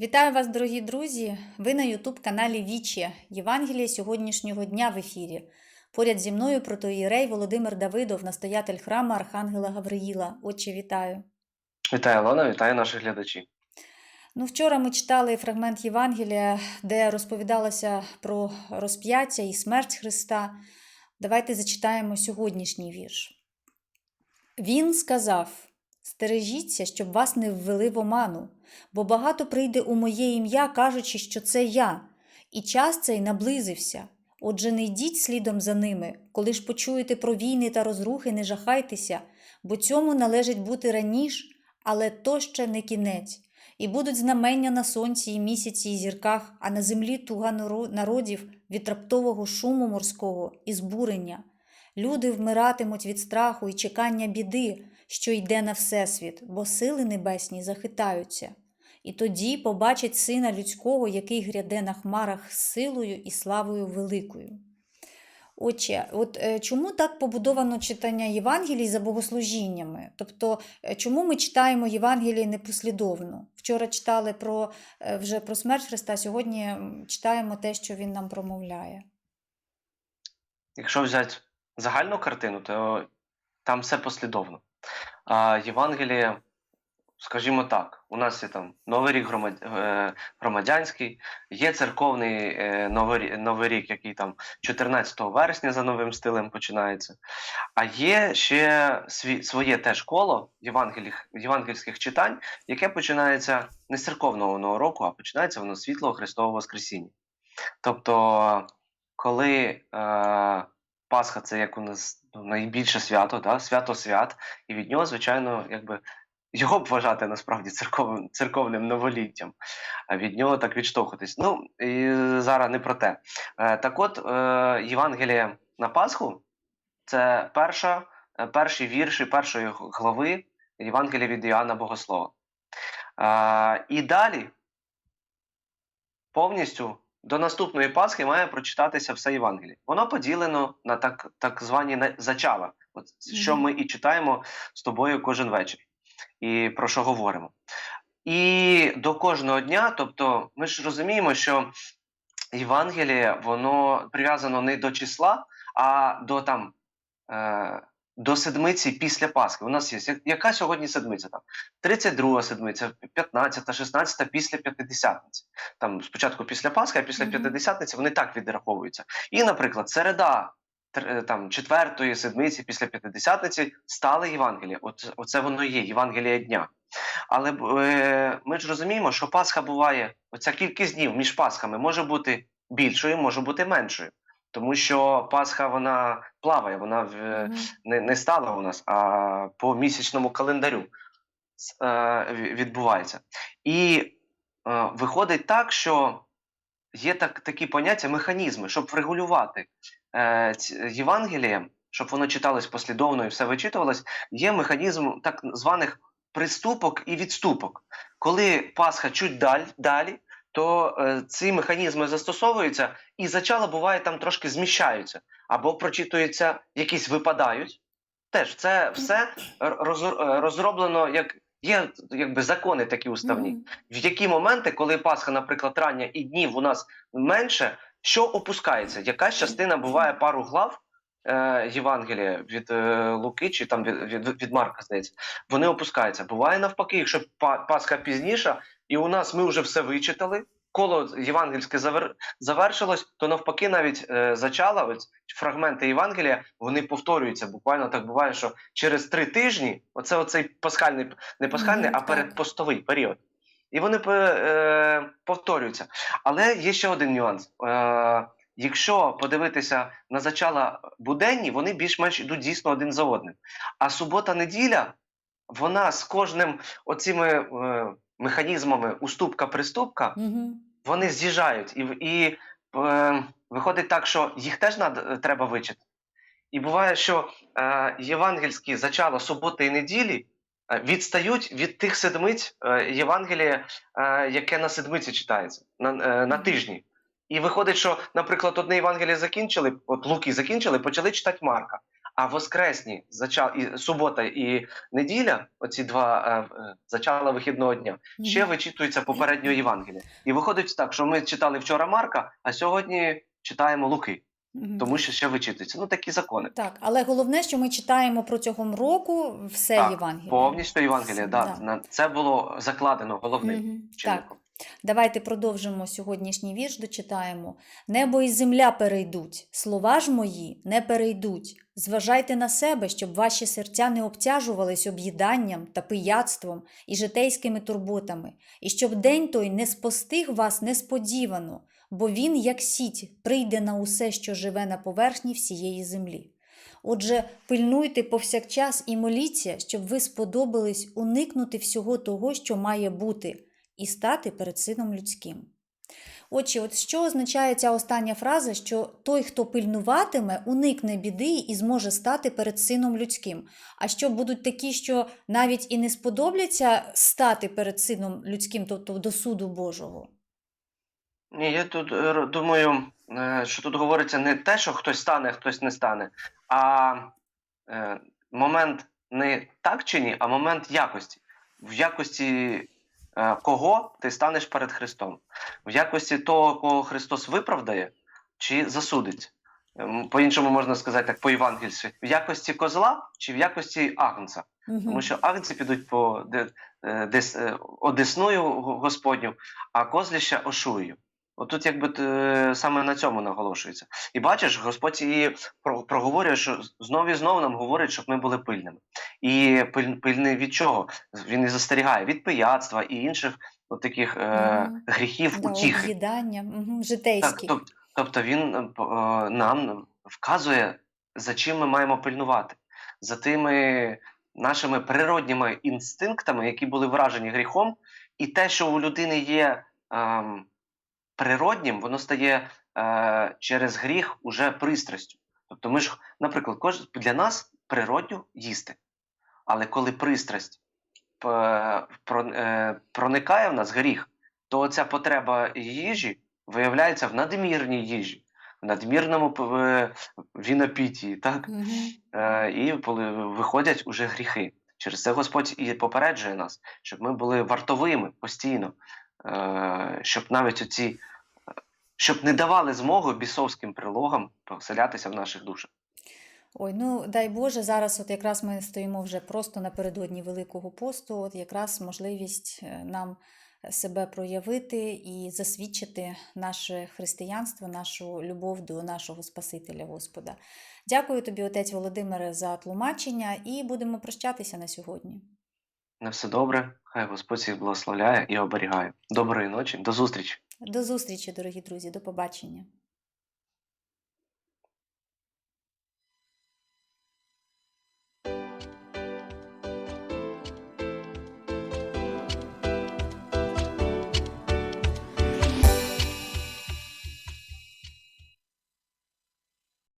Вітаю вас, дорогі друзі! Ви на Ютуб-каналі Вічі Євангеліє сьогоднішнього дня в ефірі. Поряд зі мною протоїрей Володимир Давидов, настоятель храму Архангела Гавриїла. Отче, вітаю! Вітаю, Олена, вітаю наших глядачів. Ну, вчора ми читали фрагмент Євангелія, де розповідалося про розп'яття і смерть Христа. Давайте зачитаємо сьогоднішній вірш. Він сказав: Стережіться, щоб вас не ввели в оману, бо багато прийде у моє ім'я, кажучи, що це я, і час цей наблизився. Отже, не йдіть слідом за ними, коли ж почуєте про війни та розрухи, не жахайтеся, бо цьому належить бути раніше, але то ще не кінець. І будуть знамення на сонці, і місяці, і зірках, а на землі туга народів від раптового шуму морського і збурення. Люди вмиратимуть від страху і чекання біди, що йде на всесвіт, бо сили небесні захитаються. І тоді побачить сина людського, який гряде на хмарах силою і славою великою. Отче, от е, чому так побудовано читання Євангелій за богослужіннями? Тобто, е, чому ми читаємо Євангелії непослідовно? Вчора читали про, е, вже про смерть Христа, сьогодні читаємо те, що Він нам промовляє. Якщо взяти загальну картину, то там все послідовно. А Євангеліє, скажімо так, у нас є там Новий рік е, громадянський, є церковний е, Новий, рік, який там 14 вересня за новим стилем починається. А є ще своє теж коло євангельських читань, яке починається не з церковного нового року, а починається воно з світлого Христового Воскресіння. Тобто, коли е, Пасха це як у нас ну, найбільше свято, да? свято свят, і від нього, звичайно, якби його б вважати насправді церковним, церковним новоліттям, а від нього так відштовхуватись. Ну, і зараз не про те. Е, так от, е, Євангеліє на Пасху це перша, е, перші вірші першої глави Євангелія від Іоанна Богослова. І далі повністю до наступної Пасхи має прочитатися все Євангеліє. Воно поділено на так, так звані зачала, от, що ми і читаємо з тобою кожен вечір, і про що говоримо. І до кожного дня, тобто, ми ж розуміємо, що Євангеліє воно прив'язано не до числа, а до там. Е, до седмиці після Пасхи. У нас є яка сьогодні седмиця? Там 32 седмиця, 15, 16 після П'ятидесятниці. Там спочатку після Пасхи, а після. П'ятидесятниці вони так відраховуються. І, наприклад, середа е, там четвертої седмиці після П'ятидесятниці стали Євангелія. От оце воно є Євангелія дня. Але е, ми ж розуміємо, що Пасха буває, оця кількість днів між Пасхами може бути більшою, може бути меншою. Тому що Пасха вона плаває, вона в, не, не стала у нас, а по місячному календарю е, відбувається. І е, виходить так, що є так, такі поняття, механізми, щоб врегулювати е, ці- Євангеліє, щоб воно читалось послідовно і все вичитувалось, є механізм так званих приступок і відступок. Коли Пасха чуть даль, далі, то е, ці механізми застосовуються, і зачала буває там трошки зміщаються, або прочитуються, якісь випадають. Теж це все роз- е, розроблено як є якби закони такі уставні в які моменти, коли Пасха, наприклад, рання і днів у нас менше, що опускається? Якась частина буває пару глав е, Євангелія від е, Луки чи там від, від, від Марка, здається, вони опускаються. Буває навпаки, якщо Па- Пасха пізніша, і у нас ми вже все вичитали. Коло євангельське завер... завершилось, то навпаки, навіть е, зачала, ось фрагменти Євангелія, вони повторюються. Буквально так буває, що через три тижні, оце оцей пасхальний, не пасхальний, Мгм, а передпостовий період. І вони е, повторюються. Але є ще один нюанс. Е, якщо подивитися на зачала буденні, вони більш-менш йдуть дійсно один за одним. А субота-неділя, вона з кожним оціми е, механізмами уступка-приступка, Мгм. вони з'їжджають. І, і е, виходить так, що їх теж надо, треба вичити. І буває, що е, євангельські зачала суботи і неділі е, відстають від тих седмиць е, Євангелія, е, яке на седмиці читається, на, е, на тижні. І виходить, що, наприклад, одне Євангеліє закінчили, от Луки закінчили, почали читати Марка. А воскресні, зачал, і, субота і неділя, оці два е, е, зачала вихідного дня, ще вичитується попереднього Євангелія. І виходить так, що ми читали вчора Марка, а сьогодні читаємо Луки, тому що ще вичитується. Ну такі закони. Так, але головне, що ми читаємо протягом року все Так, Євангеліє. Повністю Євангелія, да. Да. Це було закладено головним Мгм. Так, давайте продовжимо сьогоднішній вірш, дочитаємо. Небо і земля перейдуть, слова ж мої не перейдуть. Зважайте на себе, щоб ваші серця не обтяжувались об'їданням та пияцтвом і житейськими турботами, і щоб день той не спостиг вас несподівано, бо він, як сіть, прийде на усе, що живе на поверхні всієї землі. Отже, пильнуйте повсякчас і моліться, щоб ви сподобались уникнути всього того, що має бути, і стати перед сином людським. Отже, от що означає ця остання фраза, що той, хто пильнуватиме, уникне біди і зможе стати перед сином людським. А що будуть такі, що навіть і не сподобляться стати перед сином людським, тобто до суду Божого? Ні, я тут е, думаю, е, що тут говориться не те, що хтось стане, а хтось не стане, а е, момент не так чи ні, а момент якості. В якості кого ти станеш перед Христом, в якості того, кого Христос виправдає чи засудить. Ем, По-іншому можна сказати, так по євангельстві, в якості козла чи в якості агнца. Угу. Тому що агнці підуть по е, дес, е, одесною Господню, а козліща ошую. Отут якби е, саме на цьому наголошується. І бачиш, Господь про- проговорює, що знову і знову нам говорить, щоб ми були пильними. І пиль, пильний від чого? Він і застерігає від пияцтва і інших от таких е, гріхів Да, утіхи. Так, житейські. тоб, тобто він е, е, нам вказує, за чим ми маємо пильнувати, за тими нашими природніми інстинктами, які були вражені гріхом, і те, що у людини є ем, природнім, воно стає е, через гріх уже пристрастю. Тобто, ми ж, наприклад, кож, для нас природньо їсти. Але коли пристрасть про- е, проникає в нас гріх, то ця потреба їжі виявляється в надмірній їжі, в надмірному е, вінопітії, так? Мгм. Е, і виходять уже гріхи. Через це Господь і попереджує нас, щоб ми були вартовими постійно, е, щоб навіть оці, е, щоб не давали змогу бісовським прилогам поселятися в наших душах. Ой, ну дай Боже, зараз от якраз ми стоїмо вже просто напередодні Великого посту, от якраз можливість е, нам себе проявити і засвідчити наше християнство, нашу любов до нашого Спасителя Господа. Дякую тобі, отець Володимире, за тлумачення, і будемо прощатися на сьогодні. На все добре, хай Господь всіх благословляє і оберігає. Доброї ночі, до зустрічі! До зустрічі, дорогі друзі, до побачення.